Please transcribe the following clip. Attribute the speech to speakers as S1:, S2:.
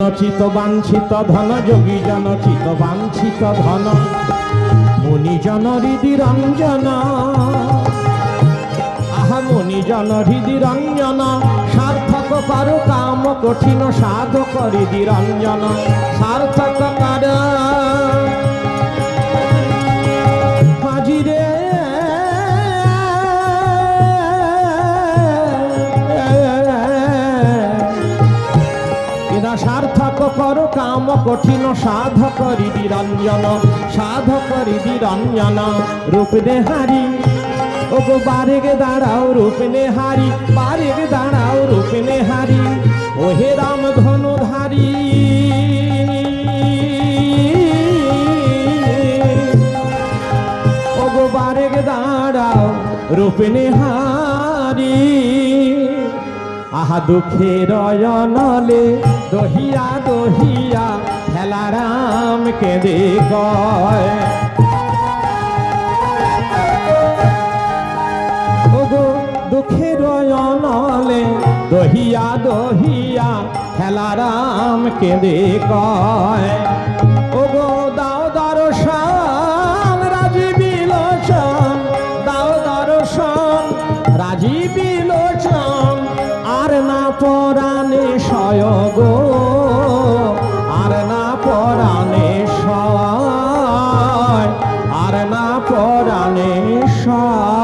S1: চিত বাঞ্ছিত ধন, যোগী জন চিত বাঞ্ছিত ধন। মুনিজন হৃদি রঞ্জন। আহা, মুনিজন হৃদি রঞ্জন। সার্থক পারু কাম কঠিন, সাধক হৃদি রঞ্জন। সার্থক এরা সার্থক কর, কাম কঠিন সাধ করি রঞ্জন সাধ করি রঞ্জন রূপ হারি ও গো দাঁড়াও, রূপ হারি বারেগে দাঁড়াও, রূপ হারি ও হে রাম ধনুধারী। ও গো বারেগে দাঁড়াও, রূপ হারি। আহা দুঃখের অয়নলে দহিয়া দহিয়া হেলারাম কেঁদে কয়। ওগো দুঃখের অয়নলে দহিয়া দহিয়া হেলারাম কেঁদে কয়। ওগো পরাণে সয়গ। আর না পরাণে সয়। আর না পরাণে সয়।